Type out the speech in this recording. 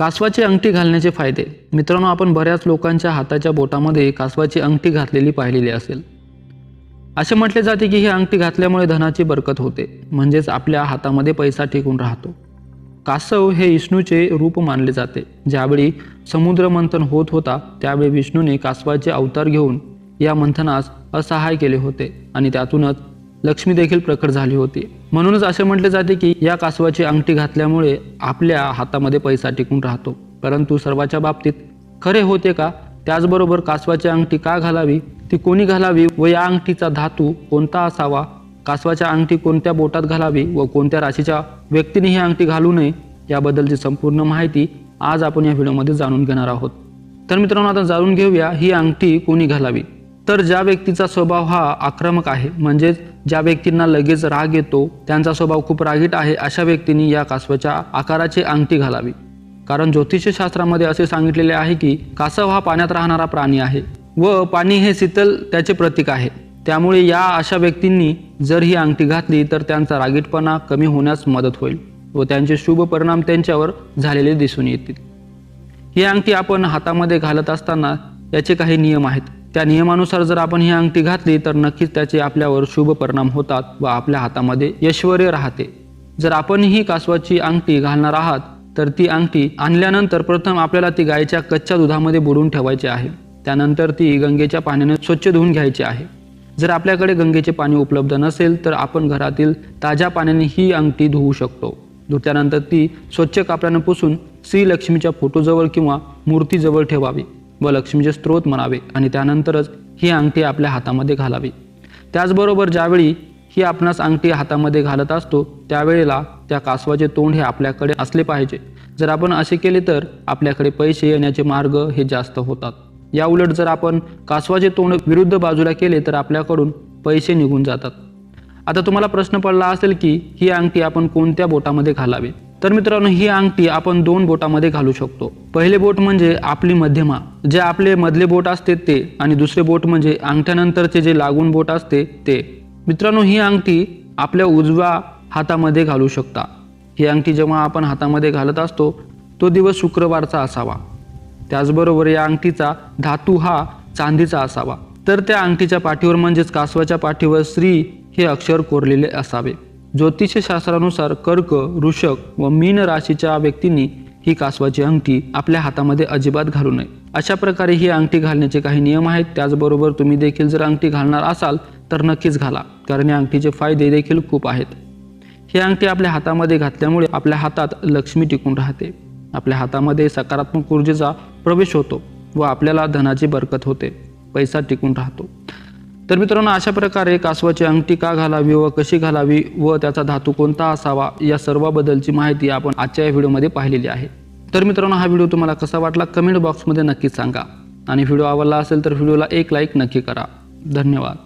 कासवाची अंगठी घालण्याचे फायदे. मित्रांनो आपण बऱ्याच लोकांच्या हाताच्या बोटामध्ये कासवाची अंगठी घातलेली पाहिलेली असेल. असे म्हटले जाते की ही अंगठी घातल्यामुळे धनाची बरकत होते म्हणजेच आपल्या हातामध्ये पैसा टिकून राहतो. कासव हे विष्णूचे रूप मानले जाते. ज्यावेळी समुद्र मंथन होत होता त्यावेळी विष्णूने कासवाचे अवतार घेऊन या मंथनास असहाय केले होते आणि त्यातूनच लक्ष्मी देखील प्रकट झाली होती. म्हणूनच असे म्हटले जाते की या कासवाची अंगठी घातल्यामुळे आपल्या हातामध्ये पैसा टिकून राहतो. परंतु सर्वाच्या बाबतीत खरे होते का? त्याचबरोबर कासवाची अंगठी का घालावी? ती कोणी घालावी व या अंगठीचा धातू कोणता असावा? कासवाच्या अंगठी कोणत्या बोटात घालावी व कोणत्या राशीच्या व्यक्तीने ही अंगठी घालू नये? याबद्दलची संपूर्ण माहिती आज आपण या व्हिडिओमध्ये जाणून घेणार आहोत. तर मित्रांनो आता जाणून घेऊया ही अंगठी कोणी घालावी? तर ज्या व्यक्तीचा स्वभाव हा आक्रमक आहे म्हणजेच ज्या व्यक्तींना लगेच राग येतो त्यांचा स्वभाव खूप रागीट आहे अशा व्यक्तींनी या कासवाच्या आकाराची अंगठी घालावी. कारण ज्योतिषशास्त्रामध्ये असे सांगितलेले आहे की कासव हा पाण्यात राहणारा प्राणी आहे व पाणी हे शीतल त्याचे प्रतीक आहे. त्यामुळे या अशा व्यक्तींनी जर ही अंगठी घातली तर त्यांचा रागीटपणा कमी होण्यास मदत होईल व त्यांचे शुभ परिणाम त्यांच्यावर झालेले दिसून येतील. ही अंगठी आपण हातामध्ये घालत असताना याचे काही नियम आहेत. त्या नियमानुसार जर आपण ही अंगठी घातली तर नक्कीच त्याचे आपल्यावर शुभ परिणाम होतात व आपल्या हातामध्ये ऐश्वर्य राहते. जर आपण ही कासवाची अंगठी घालणार आहात तर ती अंगठी आणल्यानंतर प्रथम आपल्याला ती गायीच्या कच्च्या दुधामध्ये बुडवून ठेवायची आहे. त्यानंतर ती गंगेच्या पाण्याने स्वच्छ धुवून घ्यायची आहे. जर आपल्याकडे गंगेचे पाणी उपलब्ध नसेल तर आपण घरातील ताज्या पाण्याने ही अंगठी धुवू शकतो. धुतल्यानंतर ती स्वच्छ कापडानं पुसून श्रीलक्ष्मीच्या फोटोजवळ किंवा मूर्तीजवळ ठेवावी. व लक्ष्मीचे स्त्रोत म्हणावे आणि त्यानंतरच ही अंगठी आपल्या हातामध्ये घालावी. त्याचबरोबर ज्यावेळी ही आपणास अंगठी हातामध्ये घालत असतो त्यावेळेला त्या कासवाचे तोंड हे आपल्याकडे असले पाहिजे. जर आपण असे केले तर आपल्याकडे पैसे येण्याचे मार्ग हे जास्त होतात. या उलट जर आपण कासवाचे तोंड विरुद्ध बाजूला केले तर आपल्याकडून पैसे निघून जातात. आता तुम्हाला प्रश्न पडला असेल की ही अंगठी आपण कोणत्या बोटामध्ये घालावी? तर मित्रांनो ही अंगठी आपण दोन बोटामध्ये घालू शकतो. पहिले बोट म्हणजे आपली मध्यमा. जे आपले मधले बोट असते ते आणि दुसरे बोट म्हणजे अंगठ्यानंतरचे जे लागून बोट असते ते. मित्रांनो ही अंगठी आपल्या उजव्या हातामध्ये घालू शकता. ही अंगठी जेव्हा आपण हातामध्ये घालत असतो तो दिवस शुक्रवारचा असावा. त्याचबरोबर या अंगठीचा धातू हा चांदीचा असावा. तर त्या अंगठीच्या पाठीवर म्हणजेच कासवाच्या पाठीवर श्री हे अक्षर कोरलेले असावे. ज्योतिषशास्त्रानुसार कर्क वृषक व मीन राशीच्या व्यक्तींनी ही कासवाची अंगठी आपल्या हातामध्ये अजिबात घालू नये. अशा प्रकारे ही अंगठी घालण्याचे काही नियम आहेत. त्याचबरोबर तुम्ही देखील जर अंगठी घालणार असाल तर नक्कीच घाला कारण या अंगठीचे फायदे देखील खूप आहेत. ही अंगठी आपल्या हातामध्ये घातल्यामुळे आपल्या हातात लक्ष्मी टिकून राहते. आपल्या हातामध्ये सकारात्मक ऊर्जेचा प्रवेश होतो व आपल्याला धनाची बरकत होते. पैसा टिकून राहतो. तर मित्रांनो अशा प्रकारे कासवाची अंगठी का घालावी व कशी घालावी व त्याचा धातू कोणता असावा या सर्वाबद्दलची माहिती आपण आजच्या या व्हिडिओमध्ये पाहिलेली आहे. तर मित्रांनो हा व्हिडिओ तुम्हाला कसा वाटला कमेंट बॉक्समध्ये नक्कीच सांगा. आणि व्हिडिओ आवडला असेल तर व्हिडिओला एक लाईक नक्की करा. धन्यवाद.